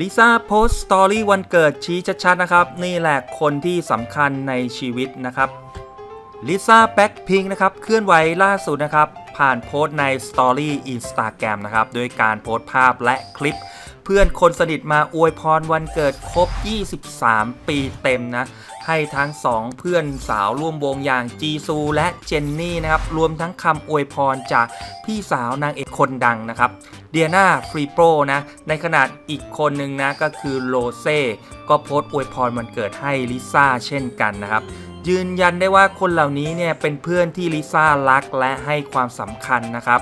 ลิซ่าโพสต์สตอรี่วันเกิดชี้ชัดๆนะครับ นี่แหละคนที่สำคัญในชีวิตนะครับลิซ่าแบ็คพิงนะครับเคลื่อนไหวล่าสุดนะครับ ผ่านโพสต์ในสตอรี่อินสตาแกรมนะครับโดยการโพสต์ภาพและคลิป เพื่อนคนสนิทมาอวยพรวันเกิดครบ 23 ปีเต็มนะ ให้ทั้งสองเพื่อนสาวร่วมวงอย่างจีซูและเจนนี่นะครับรวมทั้งคำอวยพรจากพี่สาวนางเอกคนดังนะครับเดียนาฟรีโปรนะในขณะอีกคนหนึ่งนะก็คือโรเซ่ก็โพสต์อวยพรวันเกิดให้ลิซ่าเช่นกันนะครับยืนยันได้ว่าคนเหล่านี้เนี่ยเป็นเพื่อนที่ลิซ่ารักและให้ความสำคัญนะครับ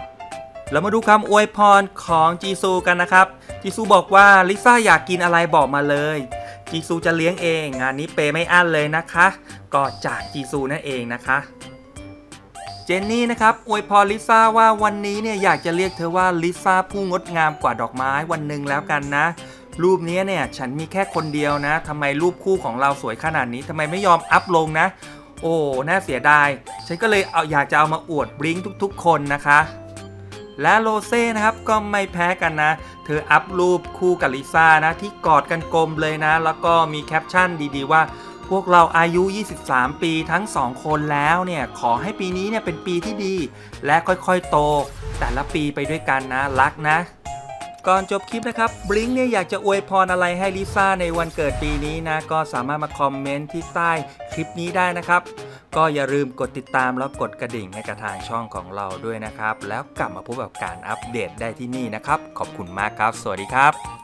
เรามาดูคำอวยพรของจีซูกันนะครับจีซูบอกว่าลิซ่าอยากกินอะไรบอกมาเลย จีซูจะเลี้ยงเอง งานนี้เปย์ไม่อั้นเลยนะคะ ก็จากจีซูนั่นเองนะคะเจนนี่นะครับอวยพรลิซ่าว่าวันนี้เนี่ยอยากจะเรียกเธอว่าลิซ่าผู้งดงามกว่าดอกไม้วันหนึ่งแล้วกันนะ รูปนี้เนี่ยฉันมีแค่คนเดียวนะทำไมรูปคู่ของเราสวยขนาดนี้ทำไมไม่ยอมอัพลงนะ โอ้ น่าเสียดาย ฉันก็เลยเอาอยากจะเอามาอวดบลิงทุกๆ คนนะคะ และโรเซ่นะครับก็ไม่แพ้กันนะ เธออัพรูปคู่กับลิซ่านะที่กอดกันกลมเลยนะ แล้วก็มีแคปชั่นดีๆว่าพวกเราอายุ 23 ปีทั้ง 2 คนแล้วเนี่ย ขอให้ปีนี้เนี่ยเป็นปีที่ดี และค่อยๆ โต แต่ละปีไปด้วยกันนะ รักนะ ก่อนจบคลิปนะครับบลิงเนี่ยอยากจะอวยพรอะไรให้ลิซ่าในวันเกิดปีนี้นะ ก็สามารถมาคอมเมนต์ที่ใต้คลิปนี้ได้นะครับ ก็อย่าลืมกดติดตามแล้วกดกระดิ่งให้กับทางช่องของเราด้วยนะครับ แล้วกลับมาพบกับการอัปเดตได้ที่นี่นะครับ ขอบคุณมากครับ สวัสดีครับ